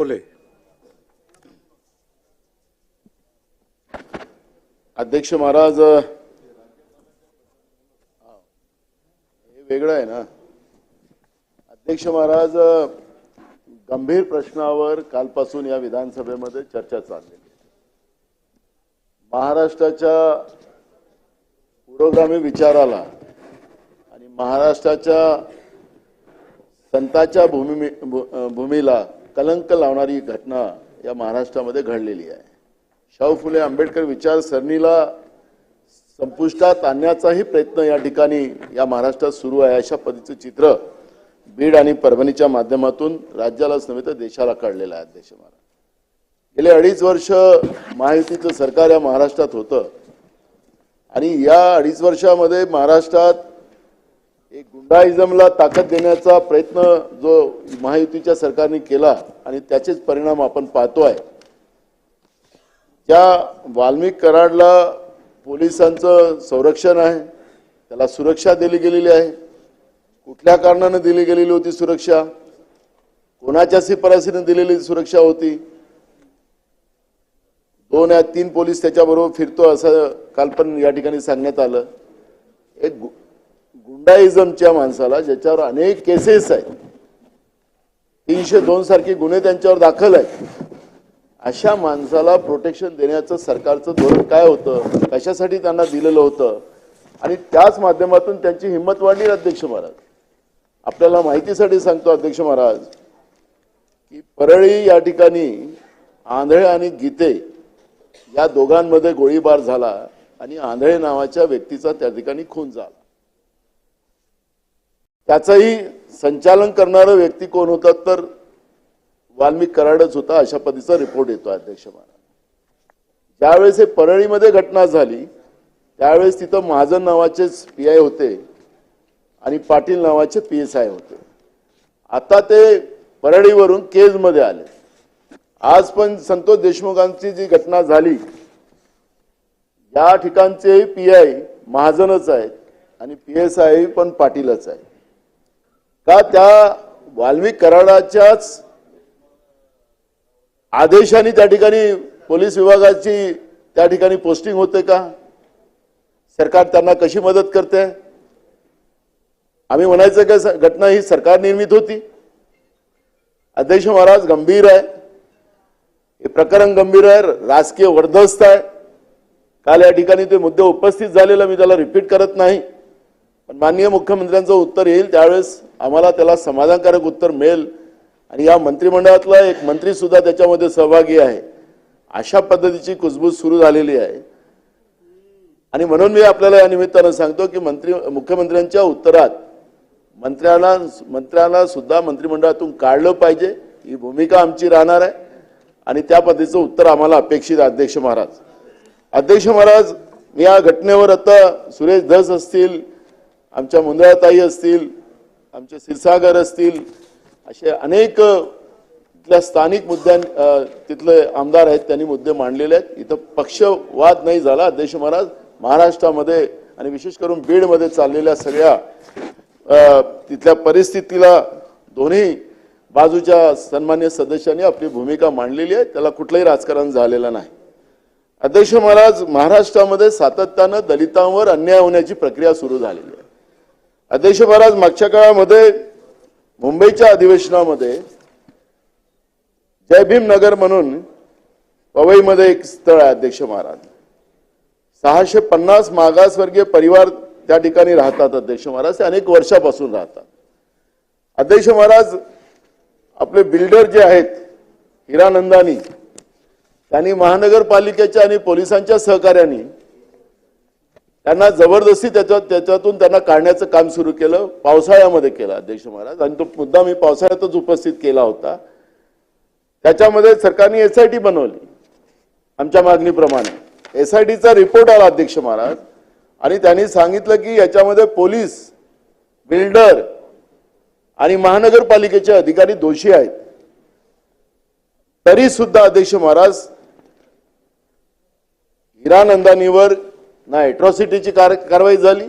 बोले। अध्यक्ष महाराज हे वेगळं आहे ना? अध्यक्ष महाराज गंभीर प्रश्नावर कालपासून या विधानसभेमध्ये चर्चा चाललेली महाराष्ट्राच्या पुरोगामी विचाराला आणि महाराष्ट्राच्या संताच्या भूमी भूमीला कलंक लावणारी घटना या महाराष्ट्रामध्ये घडलेली आहे. शाहू फुले आंबेडकर विचारसरणीला संपुष्टात आणण्याचाही प्रयत्न या ठिकाणी या महाराष्ट्रात सुरू आहे. अशा पद्धतीचं चित्र बीड आणि परभणीच्या माध्यमातून राज्यालाच नव्हे तर देशाला काढलेलं आहे अध्यक्ष महाराज. गेले अडीच वर्ष महायुतीचं सरकार या महाराष्ट्रात होतं. आणि या अडीच वर्षामध्ये महाराष्ट्रात एक गुंडाइझमला ताकद देण्याचा प्रयत्न जो महायुतीच्या सरकारने केला आणि त्याचेच परिणाम आपण पाहतो आहे त्या वाल्मिक कराडला पोलिसांचं संरक्षण आहे. त्याला सुरक्षा दिली गेलेली आहे. कुठल्या कारणानं दिली गेलेली होती सुरक्षा? कोणाच्या शिफारसीनं दिलेली सुरक्षा होती? दोन या तीन पोलीस त्याच्याबरोबर फिरतो असं काल पण या ठिकाणी सांगण्यात आलं. एक गुंडाइझमच्या माणसाला ज्याच्यावर अनेक केसेस आहेत. तीनशे दोन सारखे गुन्हे त्यांच्यावर दाखल आहेत. अशा माणसाला प्रोटेक्शन देण्याचं सरकारचं धोरण काय होतं? कशासाठी त्यांना दिलेलं होतं? आणि त्याच माध्यमातून त्यांची हिंमत वाढली अध्यक्ष महाराज. आपल्याला माहितीसाठी सांगतो अध्यक्ष महाराज की परळी या ठिकाणी आंधळे आणि गीते या दोघांमध्ये गोळीबार झाला आणि आंधळे नावाच्या व्यक्तीचा त्या ठिकाणी खून झाला. त्याचंही संचालन करणारं व्यक्ती कोण होता तर वाल्मिक कराडच होता अशा पद्धतीचा रिपोर्ट येतो अध्यक्ष महाराज. ज्यावेळेस हे परळीमध्ये घटना झाली त्यावेळेस तिथं महाजन नावाचेच पी आय होते आणि पाटील नावाचे पी एस आय होते. आता ते परळीवरून केजमध्ये आले. आज पण संतोष देशमुखांची जी घटना झाली या ठिकाणचे पी आय महाजनच आहेत आणि पी एस आय पण पाटीलच आहे का त्या वाल्मिक कराडाच्याच आदेशाने त्या ठिकाणी पोलीस विभागाची त्या ठिकाणी पोस्टिंग होते का? सरकार त्यांना कशी मदत करते? आम्ही म्हणायचं का घटना ही सरकार निर्मित होती. अध्यक्ष महाराज गंभीर आहे. हे प्रकरण गंभीर आहे. राजकीय वर्धस्त आहे. काल या ठिकाणी ते मुद्दे उपस्थित झालेला मी त्याला रिपीट करत नाही. पण माननीय मुख्यमंत्र्यांचं उत्तर येईल त्यावेळेस आम्हाला त्याला समाधानकारक उत्तर मिळेल. आणि या मंत्रिमंडळातला एक मंत्री सुद्धा त्याच्यामध्ये सहभागी आहे. अशा पद्धतीची कुजबूज सुरू झालेली आहे. आणि म्हणून मी आपल्याला या निमित्तानं सांगतो की मंत्री मुख्यमंत्र्यांच्या उत्तरात मंत्र्याला मंत्र्याला सुद्धा मंत्रिमंडळातून काढलं पाहिजे. ही भूमिका आमची राहणार आहे. आणि त्या पद्धतीचं उत्तर आम्हाला अपेक्षित आहे, अध्यक्ष महाराज. अध्यक्ष महाराज मी या घटनेवर आता सुरेश धस असतील आमच्या मुंदळाताई असतील आमचे क्षीरसागर असतील असे अनेक तिथल्या स्थानिक मुद्द्यां तिथले आमदार आहेत त्यांनी मुद्दे मांडलेले आहेत. इथं पक्षवाद नाही झाला अध्यक्ष महाराज महाराष्ट्रामध्ये आणि विशेष करून बीडमध्ये चाललेल्या सगळ्या तिथल्या परिस्थितीला दोन्ही बाजूच्या सन्मान्य सदस्यांनी आपली भूमिका मांडलेली आहे. त्याला कुठलंही राजकारण झालेलं नाही. अध्यक्ष महाराज महाराष्ट्रामध्ये सातत्यानं दलितांवर अन्याय होण्याची प्रक्रिया सुरू झालेली आहे. अध्यक्ष महाराज मागच्या काळामध्ये मुंबईच्या अधिवेशनामध्ये जय भीम नगर म्हणून पवईमध्ये एक स्थळ आहे अध्यक्ष महाराज. सहाशे पन्नास मागासवर्गीय परिवार त्या ठिकाणी राहतात अध्यक्ष महाराज. ते अनेक वर्षापासून राहतात. अध्यक्ष महाराज आपले बिल्डर जे आहेत हिरानंदानी त्यांनी महानगरपालिकेच्या आणि पोलिसांच्या सहकार्याने त्यांना जबरदस्ती त्याच्या त्याच्यातून त्यांना काढण्याचं काम सुरू केलं पावसाळ्यामध्ये केलं अध्यक्ष महाराज. आणि तो मुद्दा मी पावसाळ्यातच उपस्थित केला होता. त्याच्यामध्ये सरकारने एस आय टी बनवली. आमच्या मागणीप्रमाणे. एस आय टीचा रिपोर्ट आला अध्यक्ष महाराज. आणि त्यांनी सांगितलं की याच्यामध्ये पोलीस बिल्डर आणि महानगरपालिकेचे अधिकारी दोषी आहेत. तरी सुद्धा अध्यक्ष महाराज हिरानंदानीवर ना ॲट्रॉसिटीची कार कारवाई झाली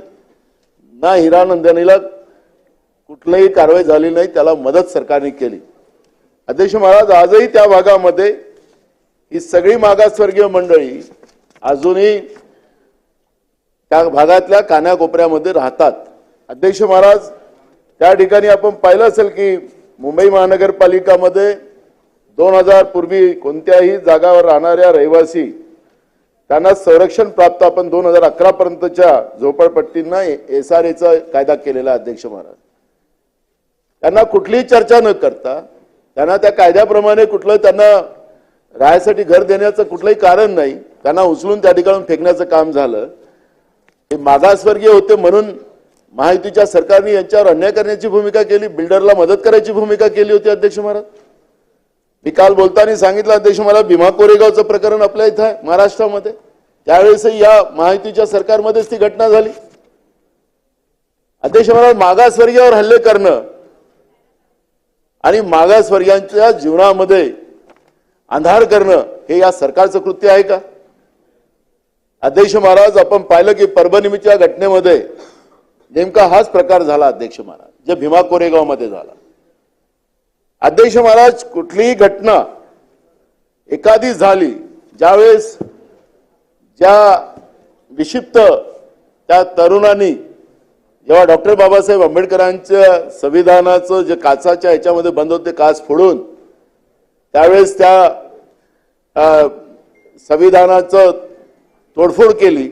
ना हिरानंदनीला कुठलीही कारवाई झाली नाही त्याला मदत सरकारने केली. अध्यक्ष महाराज आजही त्या भागामध्ये ही सगळी मागासवर्गीय मंडळी अजूनही त्या भागातल्या कानाकोपऱ्यामध्ये राहतात. अध्यक्ष महाराज त्या ठिकाणी आपण पाहिलं असेल की मुंबई महानगरपालिकामध्ये दोन हजार पूर्वी कोणत्याही जागावर राहणाऱ्या रहिवासी त्यांना संरक्षण प्राप्त आपण दोन हजार अकरा पर्यंतच्या झोपडपट्टींना एस आर एचा कायदा केलेला अध्यक्ष महाराज. त्यांना कुठलीही चर्चा न करता त्यांना त्या कायद्याप्रमाणे कुठलं त्यांना राहायसाठी घर देण्याचं कुठलंही कारण नाही त्यांना उचलून त्या ठिकाणून फेकण्याचं काम झालं. हे मागासवर्गीय होते म्हणून महायुतीच्या सरकारने यांच्यावर अन्याय करण्याची भूमिका केली बिल्डरला मदत करायची भूमिका केली होती अध्यक्ष महाराज. मी काल बोलताना सांगितलं अध्यक्ष मला भीमा कोरेगावचं प्रकरण आपल्या इथं आहे महाराष्ट्रामध्ये. त्यावेळेसही या महायुतीच्या सरकारमध्येच ती घटना झाली. अध्यक्ष महाराज मागासवर्गीयावर हल्ले करणं आणि मागासवर्गीयांच्या जीवनामध्ये अंधार करणं हे या सरकारचं कृत्य आहे का? अध्यक्ष महाराज आपण पाहिलं की परभणीच्या घटनेमध्ये नेमका हाच प्रकार झाला अध्यक्ष महाराज जे भीमा कोरेगावमध्ये झाला. अध्यक्ष महाराज कुठलीही घटना एखादी झाली ज्यावेळेस ज्या विक्षिप्त त्या तरुणांनी जेव्हा डॉक्टर बाबासाहेब आंबेडकरांच्या संविधानाचं जे काचाच्या ह्याच्यामध्ये बंद होते काच फोडून त्यावेळेस त्या संविधानाचं तोडफोड केली.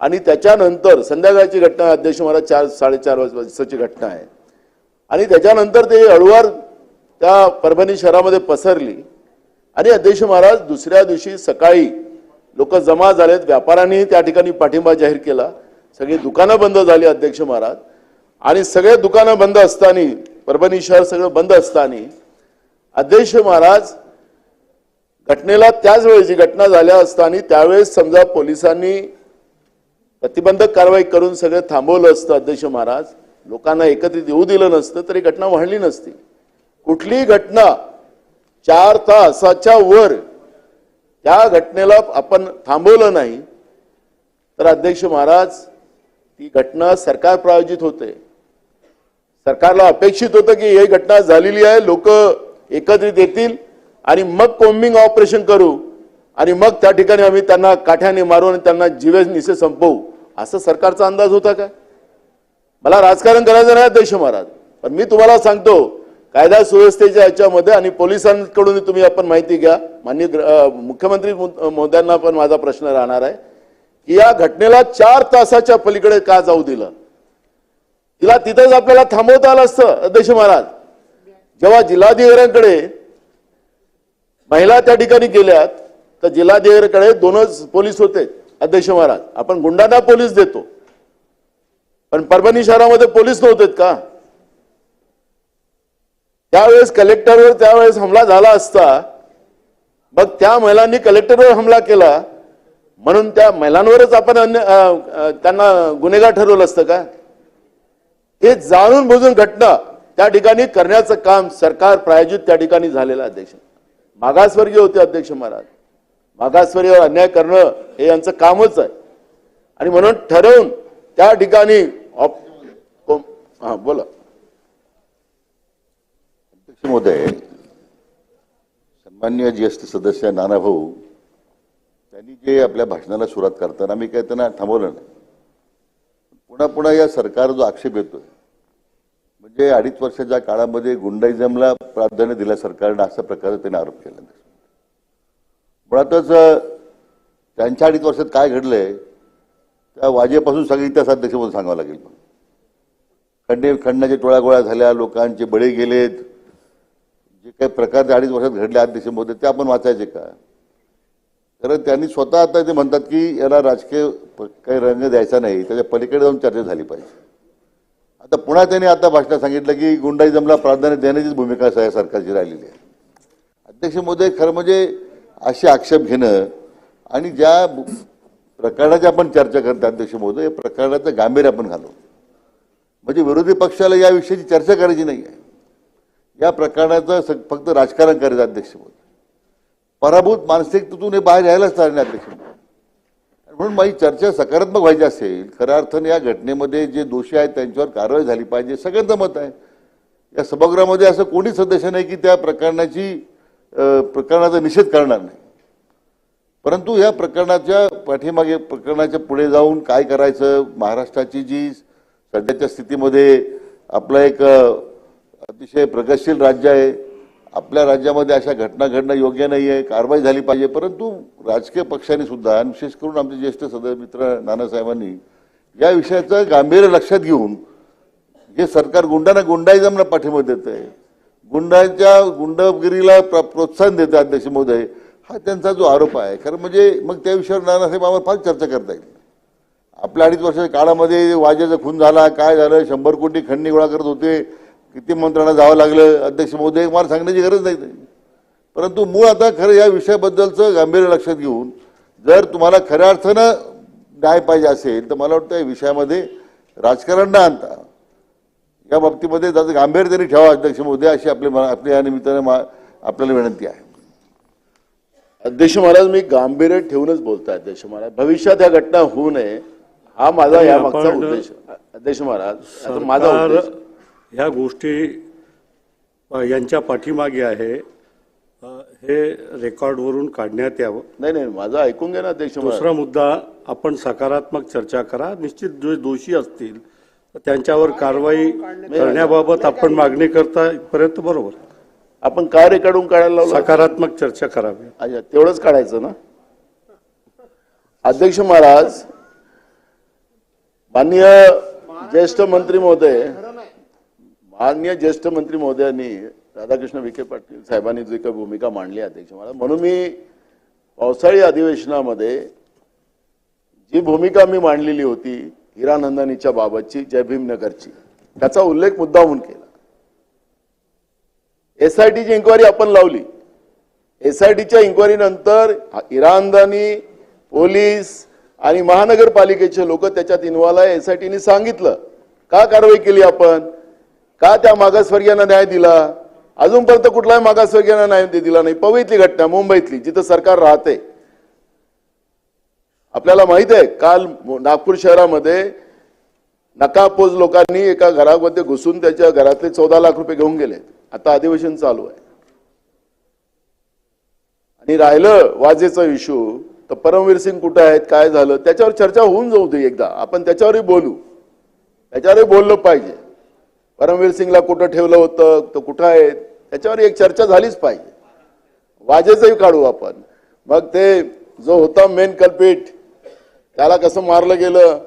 आणि त्याच्यानंतर संध्याकाळची घटना अध्यक्ष महाराज चार साडेचार वाजताची घटना आहे. आणि त्याच्यानंतर ते हळूवार त्या परभणी शहरामध्ये पसरली. आणि अध्यक्ष महाराज दुसऱ्या दिवशी सकाळी लोक जमा झालेत. व्यापाऱ्यांनी त्या ठिकाणी पाठिंबा जाहीर केला. सगळी दुकानं बंद झाली अध्यक्ष महाराज. आणि सगळे दुकानं बंद असताना परभणी शहर सगळं बंद असताना अध्यक्ष महाराज घटनेला त्याच वेळेची घटना झाल्या असताना त्यावेळेस समजा पोलिसांनी प्रतिबंधक कारवाई करून सगळं थांबवलं असतं अध्यक्ष महाराज. लोकांना एकत्रित येऊ दिलं नसतं तरी घटना वाढली नसती. कुठलीही घटना चार तासाच्या वर त्या घटनेला आपण थांबवलं नाही तर अध्यक्ष महाराज ती घटना सरकार प्रायोजित होते. सरकारला अपेक्षित होतं की ही घटना झालेली आहे लोक एकत्रित येतील आणि मग कोम्बिंग ऑपरेशन करू आणि मग त्या ठिकाणी आम्ही त्यांना काठ्याने मारू आणि त्यांना जीवे निसे संपवू. असं सरकारचा अंदाज होता का? मला राजकारण करायचं नाही अध्यक्ष महाराज. पण मी तुम्हाला सांगतो कायदा सुव्यवस्थेच्या याच्यामध्ये आणि पोलिसांकडून तुम्ही आपण माहिती घ्या. माननीय मुख्यमंत्री मोद्यांना पण माझा प्रश्न राहणार आहे की या घटनेला चार तासाच्या पलीकडे का जाऊ दिलं? तिला तिथंच आपल्याला थांबवता आलं असतं अध्यक्ष महाराज. जेव्हा जिल्हाधिकाऱ्यांकडे महिला त्या ठिकाणी गेल्यात तर जिल्हाधिकाऱ्याकडे दोनच पोलीस होते अध्यक्ष महाराज. आपण गुंडांना पोलीस देतो. पण परभणी शहरामध्ये पोलीस नव्हते का? त्यावेळेस कलेक्टरवर त्यावेळेस हमला झाला असता मग त्या महिलांनी कलेक्टरवर हमला केला. म्हणून त्या महिलांवरच आपण अन्य त्यांना गुन्हेगार ठरवलं असतं का? हे जाणून बुजून घटना त्या ठिकाणी करण्याचं काम सरकार प्रायोजित त्या ठिकाणी झालेलं अध्यक्ष. मागासवर्गीय होते अध्यक्ष महाराज. मागासवर्गीयावर अन्याय करणं हे यांचं कामच आहे. आणि म्हणून ठरवून त्या ठिकाणी ऑप- हा बोला. महोदय सन्मान्य जीएसटी सदस्य नाना भाऊ त्यांनी जे आपल्या भाषणाला सुरुवात करताना मी काही त्यांना थांबवलं नाही. पुन्हा पुन्हा या सरकार जो आक्षेप येतोय म्हणजे अडीच वर्षाच्या काळामध्ये गुंडाईजमला प्राधान्य दिल्या सरकारनं अशा प्रकारे त्यांनी आरोप केला. मुळातच त्यांच्या अडीच वर्षात काय घडलंय त्या वाजेपासून सगळे इतिहास अध्यक्ष म्हणून सांगावं लागेल. खंडे खंडाच्या टोळ्या गोळ्या झाल्या लोकांचे बळी गेलेत जे काही प्रकार त्या अडीच वर्षात घडले अध्यक्ष डिसेंबरमध्ये ते आपण वाचायचे का? कारण त्यांनी स्वतः आता ते म्हणतात की याला राजकीय प- काही रंग द्यायचा नाही त्याच्या पलीकडे जाऊन चर्चा झाली पाहिजे. आता पुन्हा त्यांनी आता भाषणात सांगितलं की गुंडाईजमला प्राधान्य देण्याचीच भूमिका या सरकारची राहिलेली आहे. अध्यक्ष मोदी खरं म्हणजे असे आक्षेप घेणं आणि ज्या प्रकरणाची आपण चर्चा करतो अध्यक्ष मोदी या प्रकरणाचं गांभीर्य आपण घालू. म्हणजे विरोधी पक्षाला या विषयाची चर्चा करायची नाही आहे या प्रकरणाचं फक्त राजकारण करायचं अध्यक्ष म्हणून. पराभूत मानसिकतेतून हे बाहेर यायलाच चालणे अध्यक्ष म्हणून. माझी चर्चा सकारात्मक व्हायची असेल खऱ्या अर्थाने या घटनेमध्ये जे दोषी आहेत त्यांच्यावर कारवाई झाली पाहिजे सगळ्यांचं मत आहे. या सभागृहामध्ये असं कोणीच सदस्य नाही की त्या प्रकरणाची प्रकरणाचा निषेध करणार नाही. परंतु या प्रकरणाच्या पाठीमागे प्रकरणाच्या पुढे जाऊन काय करायचं महाराष्ट्राची जी सध्याच्या स्थितीमध्ये आपलं एक अतिशय प्रगतशील राज्य आहे. आपल्या राज्यामध्ये अशा घटना घडणं योग्य नाही आहे कारवाई झाली पाहिजे. परंतु राजकीय पक्षांनी सुद्धा आणि विशेष करून आमचे ज्येष्ठ सदर मित्र नानासाहेबांनी या विषयाचं गांभीर्य लक्षात घेऊन जे सरकार गुंडांना गुंडाईजमना पाठिंबा देत आहे. गुंडांच्या गुंडगिरीला प्र- प्रोत्साहन देते अध्यक्ष महोदय. हा त्यांचा जो आरोप आहे खरं म्हणजे मग त्या विषयावर नानासाहेब आम्हाला फार चर्चा करता येईल. आपल्या अडीच वर्षाच्या काळामध्ये वाजेचा खून झाला काय झालं शंभर कोटी खंडणी गोळा करत होते. किती मंत्र्यांना जावं लागलं अध्यक्ष महोदय मला सांगण्याची गरज नाही परंतु मूळ आता खरं या विषयाबद्दलचं गांभीर्य लक्षात घेऊन जर तुम्हाला खऱ्या अर्थानं न्याय पाहिजे असेल तर मला वाटतं या विषयामध्ये राजकारण न आणता. या बाबतीमध्ये त्याचं गांभीर्य तरी ठेवा अध्यक्ष महोदय अशी आपली आपल्या या निमित्ताने मा- आपल्याला विनंती आहे. अध्यक्ष महाराज मी गांभीर्य ठेवूनच बोलतोय अध्यक्ष महाराज. भविष्यात या घटना होऊ नये हा माझा या मागचा उद्देश. अध्यक्ष महाराज माझा उद्देश ह्या गोष्टी यांच्या पाठीमागे आहे. हे रेकॉर्डवरून काढण्यात यावं. नाही नाही माझं ऐकून घ्या ना अध्यक्ष दुसरा मुद्दा आपण सकारात्मक चर्चा करा. निश्चित जे दोषी असतील त्यांच्यावर कारवाई करण्याबाबत आपण मागणी करता इथपर्यंत बरोबर. आपण काय रेकॉर्डून काढायला लावलं? सकारात्मक चर्चा करावी. अच्छा तेवढंच काढायचं ना? अध्यक्ष महाराज माननीय ज्येष्ठ मंत्री महोदय माननीय ज्येष्ठ मंत्री महोदयांनी राधाकृष्ण विखे पाटील साहेबांनी जी काही भूमिका मांडली अध्यक्ष मला म्हणून मी पावसाळी अधिवेशनामध्ये जी भूमिका मी मांडलेली होती हिरानंदानीच्या बाबतची जय भीमनगरची त्याचा उल्लेख मुद्दा म्हणून केला एसआयटीची इन्क्वायरी आपण लावली. एसआयटीच्या इन्क्वायरी नंतर इराणदानी पोलीस आणि महानगरपालिकेचे लोक त्याच्यात इन्व्हॉल्व आहे एसआयटीने सांगितलं. का कारवाई केली आपण? का त्या मागासवर्गीयांना न्याय दिला? अजूनपर्यंत कुठलाही मागासवर्गीयांना न्याय दिला नाही. पवईतली घटना मुंबईतली जिथं सरकार राहते. आपल्याला माहीत आहे काल नागपूर शहरामध्ये नकापोज लोकांनी एका घरामध्ये घुसून त्याच्या घरातले चौदा लाख रुपये घेऊन गेले. आता अधिवेशन चालू आहे. आणि राहिलं वाजेचा इश्यू तर परमवीर सिंग कुठे आहेत काय झालं त्याच्यावर चर्चा होऊन जाऊ दे एकदा. आपण त्याच्यावरही बोलू. त्याच्यावरही बोललं पाहिजे. परमवीर सिंगला कुठं ठेवलं होतं तो कुठं आहे? त्याच्यावर एक चर्चा झालीच पाहिजे. वाजेचही काढू आपण. मग ते जो होता मेन कल्पीट त्याला कसं मारलं गेलं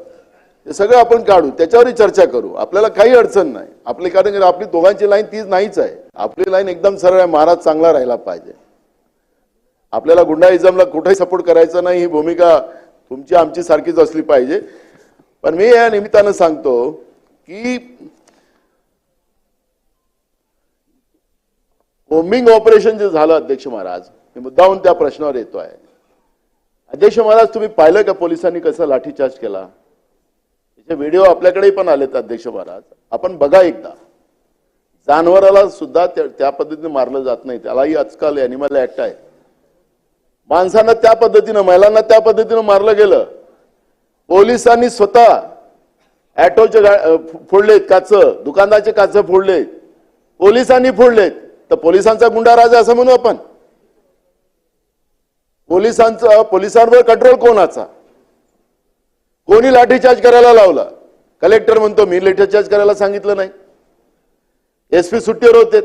ते सगळं आपण काढू. त्याच्यावरही चर्चा करू. आपल्याला काही अडचण नाही. आपली कारण आपली दोघांची लाईन तीच नाहीच आहे. आपली लाईन एकदम सरळ आहे. महाराज चांगला राहिला पाहिजे. आपल्याला गुंडाइझमला कुठेही सपोर्ट करायचा नाही. ही भूमिका तुमची आमची सारखीच असली पाहिजे. पण मी या निमित्तानं सांगतो की बोम्बिंग ऑपरेशन जे झालं अध्यक्ष महाराज मी मुद्दाहून त्या प्रश्नावर येतो आहे अध्यक्ष महाराज तुम्ही पाहिलं का पोलिसांनी कसं लाठीचार्ज केला? त्याचे व्हिडिओ आपल्याकडे पण आलेत अध्यक्ष महाराज. आपण बघा एकदा. जानवराला सुद्धा त्या त्या पद्धतीने मारलं जात नाही. त्यालाही आजकाल अॅनिमल ऍक्ट आहे. माणसांना त्या पद्धतीनं महिलांना त्या पद्धतीनं मारलं गेलं. पोलिसांनी स्वतः ऍटोचे फोडलेत काच दुकानदारचे काच फोडलेत. पोलिसांनी फोडलेत. तर पोलिसांचा गुंडा राजा असं म्हणू आपण. पोलिसांचा पोलिसांवर कंट्रोल कोणाचा? कोणी लाठीचार्ज करायला लावला? कलेक्टर म्हणतो मी लाठीचार्ज करायला सांगितलं नाही. एस पी सुट्टीवर होते.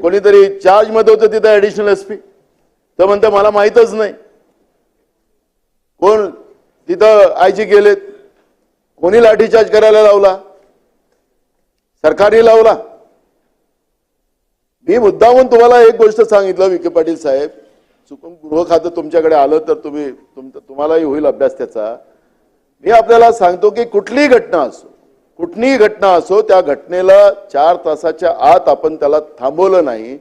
कोणीतरी चार्जमध्ये होते तिथे ऍडिशनल एसपी तर म्हणतं मला माहीतच नाही. कोण तिथं आयजी गेलेत. कोणी लाठीचार्ज करायला लावला? सरकारने लावला. मी मुद्दामून तुम्हाला एक गोष्ट सांगितलं विखे पाटील साहेब. चुकून गृह खातं तुमच्याकडे आलं तर तुम्ही तुम- तुम्हालाही होईल अभ्यास त्याचा. मी आपल्याला सांगतो की कुठलीही घटना असो कुठलीही घटना असो त्या घटनेला चार तासाच्या आत आपण त्याला थांबवलं नाही.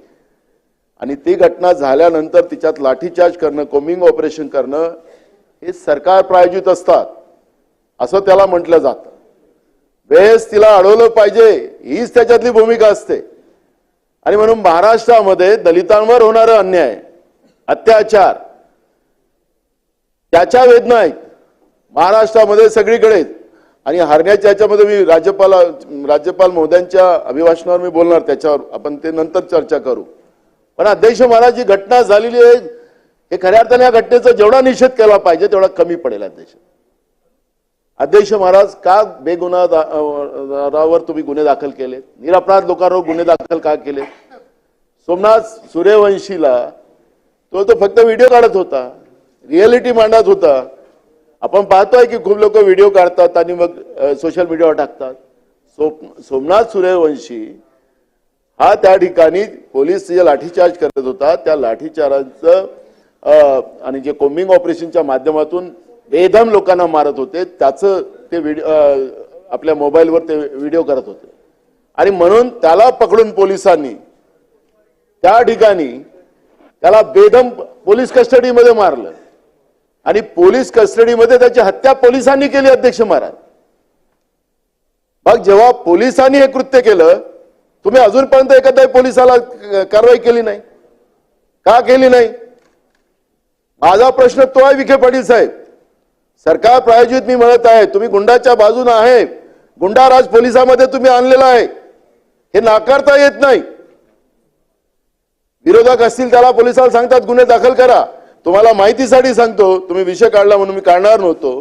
आणि ती घटना झाल्यानंतर तिच्यात लाठीचार्ज करणं कोमिंग ऑपरेशन करणं हे सरकार प्रायोजित असतात. असं त्याला म्हटलं जातं. वेळेस तिला अडवलं पाहिजे हीच त्याच्यातली भूमिका असते. आणि म्हणून महाराष्ट्रामध्ये दलितांवर होणारा अन्याय अत्याचार त्याच्या वेदना आहेत. महाराष्ट्रामध्ये सगळीकडे आणि हरण्याच्या याच्यामध्ये मी राज्यपाल राज्यपाल महोदयांच्या अभिभाषणावर मी बोलणार त्याच्यावर आपण ते नंतर चर्चा करू. पण अध्यक्ष महाराज जी घटना झालेली आहे हे खऱ्या अर्थाने या घटनेचा जेवढा निषेध केला पाहिजे तेवढा कमी पडेल अध्यक्ष. अध्यक्ष महाराज का बेगुन्हा दा- तुम्ही गुन्हे दाखल केले? निरपराध लोकांवर गुन्हे दाखल का केले? सोमनाथ सूर्यवंशीला तो तो फक्त व्हिडिओ काढत होता रिअलिटी मांडत होता. आपण पाहतोय की खूप लोक व्हिडिओ काढतात आणि मग सोशल मीडियावर टाकतात. सो- सोमनाथ सूर्यवंशी हा त्या ठिकाणी पोलीस जे लाठीचार्ज करत होता त्या लाठीचार्जचं आणि जे कोम्बिंग ऑपरेशनच्या माध्यमातून बेदम लोकांना मारत होते. त्याचं ते व्हिडिओ आपल्या मोबाईलवर ते व्हिडिओ करत होते. आणि म्हणून त्याला पकडून पोलिसांनी त्या ठिकाणी त्याला बेदम पोलीस कस्टडीमध्ये मारलं. आणि पोलीस कस्टडीमध्ये त्याची हत्या पोलिसांनी केली अध्यक्ष महाराज. मग जेव्हा पोलिसांनी हे कृत्य केलं तुम्ही अजूनपर्यंत एखाद्या पोलिसाला कारवाई केली नाही? का केली नाही? माझा प्रश्न तो आहे विखे पाटील साहेब. सरकार प्रायोजित मी म्हणत आहे तुम्ही गुंडाच्या बाजूने आहे. गुंडाराज पोलिसामध्ये तुम्ही आणलेला आहे. हे नाकारता येत नाही. विरोधक असतील त्याला पोलिसाला सांगतात गुन्हे दाखल करा. तुम्हाला माहितीसाठी सांगतो तुम्ही विषय काढला म्हणून मी काढणार नव्हतो.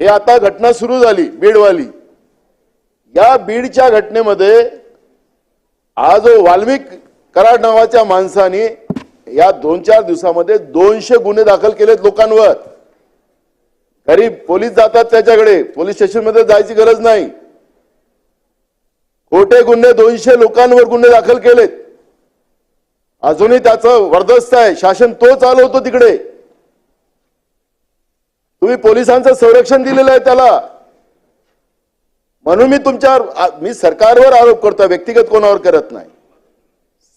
हे आता घटना सुरू झाली बीडवाली. या बीडच्या घटनेमध्ये हा जो वाल्मिक कराड नावाच्या माणसाने या दोन चार दिवसामध्ये दोनशे गुन्हे दाखल केलेत लोकांवर. तरी पोलीस जातात त्याच्याकडे. पोलीस स्टेशनमध्ये जायची गरज नाही. खोटे गुन्हे दोनशे लोकांवर गुन्हे दाखल केलेत. अजूनही त्याचं वर्दस्त आहे. शासन तो चालवतो तिकडे. तुम्ही पोलिसांचं संरक्षण दिलेलं आहे त्याला. म्हणून मी तुमच्यावर मी सरकारवर आरोप करतो व्यक्तिगत कोणावर करत नाही.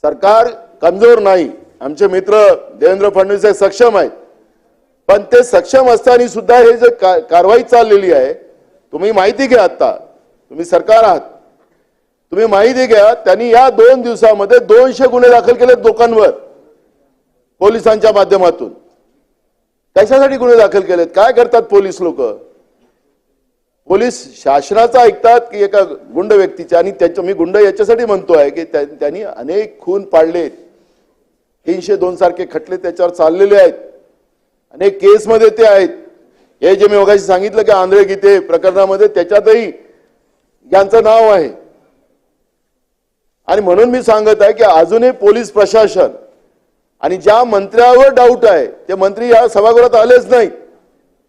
सरकार कमजोर नाही. आमचे मित्र देवेंद्र फडणवीस हे सक्षम आहेत. पण ते सक्षम असताना सुद्धा हे जे का- कारवाई चाललेली आहे तुम्ही माहिती घ्या आता. तुम्ही सरकार आहात. तुम्ही माहिती घ्या त्यांनी या दोन दिवसामध्ये दोनशे गुन्हे दाखल केले लोकांवर पोलिसांच्या माध्यमातून. कशासाठी गुन्हे दाखल केलेत? काय करतात पोलीस लोक? पोलीस शासनाचा ऐकतात की एका गुंड व्यक्तीच्या आणि त्याच्या मी गुंड याच्यासाठी म्हणतोय की त्या- त्यांनी अनेक खून पाडलेत. तीनशे दोन सारखे खटले त्याच्यावर चाललेले आहेत. अनेक केसमध्ये ते आहेत. हे जे मी मगाशी सांगितलं की आंध्रे गीते प्रकरणामध्ये त्याच्यातही यांचं नाव आहे. आणि म्हणून मी सांगत आहे की अजूनही पोलीस प्रशासन आणि ज्या मंत्र्यावर डाऊट आहे ते मंत्री या सभागृहात आलेच नाही.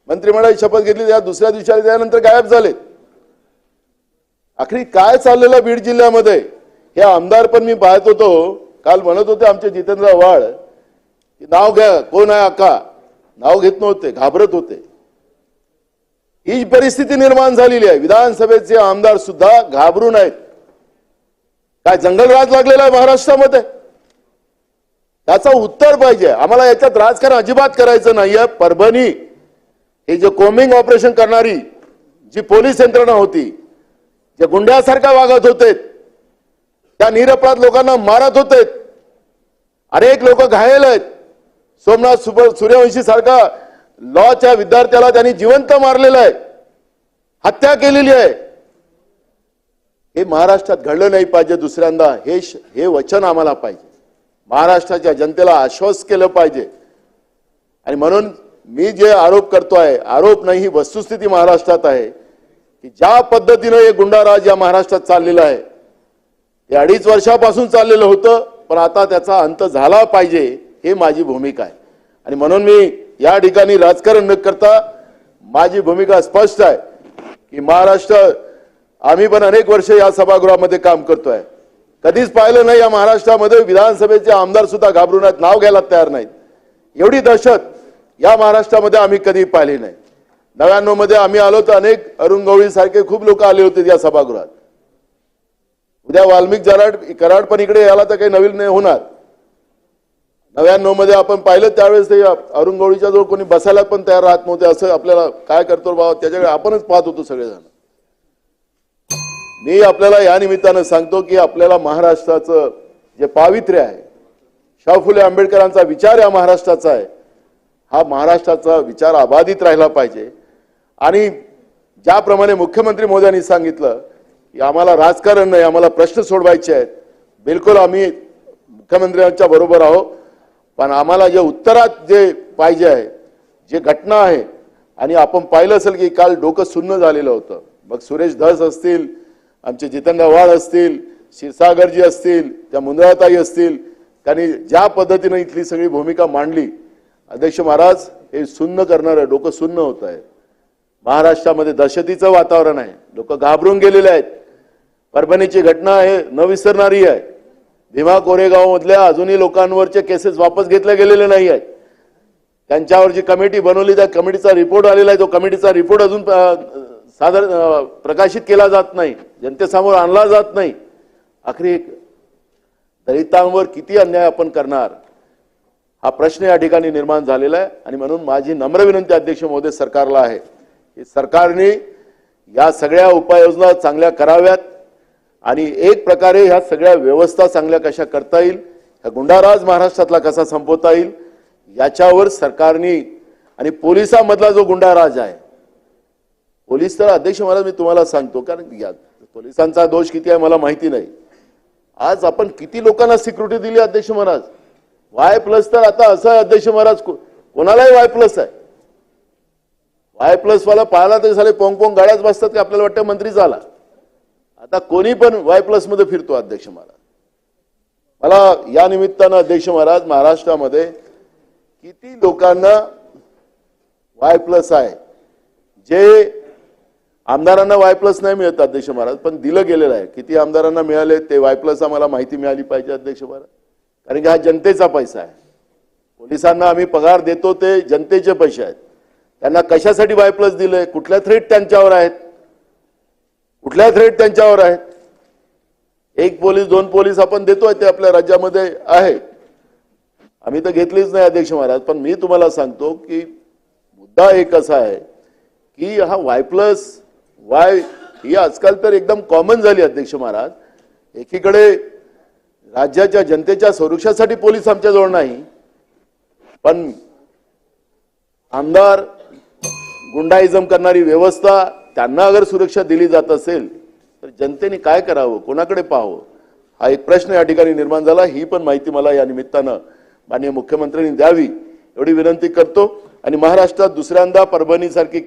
मंत्रिमंडळाची शपथ घेतली त्या दुसऱ्या दिवशी त्यानंतर गायब झाले आखरी काय चाललेलं बीड जिल्ह्यामध्ये? हे आमदार पण मी पाहत होतो. काल म्हणत होते आमचे जितेंद्र वाळ नाव घ्या कोण आहे अक्का? नाव घेत नव्हते घाबरत होते. ही परिस्थिती निर्माण झालेली आहे विधानसभेचे आमदार सुद्धा घाबरून आहेत काय जंगलराज लागलेला आहे महाराष्ट्रामध्ये? त्याचा उत्तर पाहिजे. आम्हाला याच्यात राजकारण अजिबात करायचं नाहीये. परभणी हे जे कोमिंग ऑपरेशन करणारी जी पोलीस यंत्रणा होती जे गुंड्यासारखा वागत होते त्या निरपराध लोकांना मारत होते. अनेक लोक घायल आहेत. सोमनाथ सुपर सूर्यवंशी सारखा लॉच्या विद्यार्थ्याला त्यांनी जिवंत मारलेलं आहे. हत्या केलेली आहे. हे महाराष्ट्रात घडलं नाही पाहिजे दुसऱ्यांदा. हे हे वचन आम्हाला पाहिजे. महाराष्ट्राच्या जनतेला आश्वस्त केलं पाहिजे. आणि म्हणून मी जे आरोप करतो आहे आरोप नाही ही वस्तुस्थिती महाराष्ट्रात आहे की ज्या पद्धतीनं हे गुंडाराज या महाराष्ट्रात चाललेलं आहे ते अडीच वर्षापासून चाललेलं होतं पण आता त्याचा अंत झाला पाहिजे. हे माझी भूमिका आहे. आणि म्हणून मी या ठिकाणी राजकारण न करता माझी भूमिका स्पष्ट आहे की महाराष्ट्र आम्ही पण अनेक वर्ष या सभागृहामध्ये काम करतोय. कधीच पाहिलं नाही या महाराष्ट्रामध्ये विधानसभेचे आमदार सुद्धा घाबरून आहेत नाव घ्यायला तयार नाहीत. एवढी दहशत या महाराष्ट्रामध्ये आम्ही कधी पाहिली नाही. नव्याण्णवमध्ये आम्ही आलो तर अनेक अरुण गवळी सारखे खूप लोक आले होते या सभागृहात. उद्या वाल्मिक जराड कराड पण इकडे याला तर काही नवीन नाही होणार. नव्याण्णवमध्ये आपण पाहिलं त्यावेळेस ते अरुण गवळीच्या जवळ कोणी बसायला पण तयार राहत नव्हते. असं आपल्याला काय करतो बाबा? त्याच्याकडे आपणच पाहत होतो सगळेजण. मी आपल्याला या निमित्तानं सांगतो की आपल्याला महाराष्ट्राचं जे पावित्र्य आहे शाहू फुले आंबेडकरांचा विचार या महाराष्ट्राचा आहे. हा महाराष्ट्राचा विचार अबाधित राहिला पाहिजे. आणि ज्याप्रमाणे मुख्यमंत्री मोदयांनी सांगितलं की आम्हाला राजकारण नाही आम्हाला प्रश्न सोडवायचे आहेत. बिलकुल आम्ही मुख्यमंत्र्यांच्या बरोबर आहोत. पण आम्हाला जे उत्तरात जे पाहिजे आहे जे घटना आहे आणि आपण पाहिलं असेल की काल डोकं सुन्न झालेलं होतं. मग सुरेश धस असतील आमचे जितेंद्र वाळ असतील क्षीरसागरजी असतील त्या मुंदळाताई असतील त्यांनी ज्या पद्धतीनं इथली सगळी भूमिका मांडली अध्यक्ष महाराज हे सुन्न करणारं डोकं सुन्न होत आहे. महाराष्ट्रामध्ये दहशतीचं वातावरण आहे. लोक घाबरून गेलेले आहेत. परभणीची घटना आहे न विसरणारी आहे. भीमा कोरेगावमधल्या अजूनही लोकांवरचे केसेस वापस घेतले गेलेले नाही आहेत. त्यांच्यावर जी कमिटी बनवली त्या कमिटीचा रिपोर्ट आलेला आहे. तो कमिटीचा रिपोर्ट अजून सादर प्रकाशित केला जात नाही. जनतेसमोर आणला जात नाही. आखरी दलितांवर किती अन्याय आपण करणार? हा प्रश्न या ठिकाणी निर्माण झालेला आहे. आणि म्हणून माझी नम्र विनंती अध्यक्ष महोदय सरकारला आहे की सरकारने या सगळ्या उपाययोजना चांगल्या कराव्यात. आणि एक प्रकारे ह्या सगळ्या व्यवस्था चांगल्या कशा करता येईल ह्या गुंडाराज महाराष्ट्रातला कसा संपवता येईल याच्यावर सरकारने आणि पोलिसामधला जो गुंडाराज आहे पोलीस तर अध्यक्ष महाराज मी तुम्हाला सांगतो कारण या पोलिसांचा दोष किती आहे मला माहिती नाही. आज आपण किती लोकांना सिक्युरिटी दिली अध्यक्ष महाराज? वाय प्लस तर आता असं आहे अध्यक्ष महाराज को- कोणालाही वाय प्लस आहे. वाय प्लस वाला पाहिला तरी झाले पोंग पोंग गाड्याच बसतात की आपल्याला वाटतं मंत्री झाला. आता कोणी पण वाय प्लसमध्ये फिरतो अध्यक्ष महाराज. मला या निमित्तानं अध्यक्ष महाराज महाराष्ट्रामध्ये किती लोकांना वाय प्लस आहे. जे आमदारांना वाय प्लस नाही मिळत अध्यक्ष महाराज पण दिलं गेलेलं आहे. किती आमदारांना मिळाले ते वाय प्लस आम्हाला माहिती मिळाली पाहिजे अध्यक्ष महाराज. कारण की हा जनतेचा पैसा आहे. पोलिसांना आम्ही पगार देतो ते जनतेचे पैसे आहेत. त्यांना कशासाठी वाय प्लस दिलंय? कुठल्या थ्रेट त्यांच्यावर आहेत? कुठल्या थ्रेट त्यांच्यावर आहेत? एक पोलीस दोन पोलीस आपण देतोय ते आपल्या राज्यामध्ये आहे. आम्ही तर घेतलीच नाही अध्यक्ष महाराज. पण मी तुम्हाला सांगतो की मुद्दा एक असा आहे की हा वाय प्लस वाय ही आजकाल तर एकदम कॉमन झाली अध्यक्ष महाराज. एकीकडे राज्याच्या जनतेच्या संरक्षणासाठी पोलीस आमच्याजवळ नाही पण आमदार गुंडाइजम करणारी व्यवस्था त्यांना अगर सुरक्षा दिली जात असेल तर जनतेने काय करावं? कोणाकडे पाहावं? हा एक प्रश्न या ठिकाणी निर्माण झाला. ही पण माहिती मला या निमित्तानं माननीय मुख्यमंत्र्यांनी द्यावी. एवढी विनंती करतो. आणि महाराष्ट्रात दुसऱ्यांदा परभणीसारखी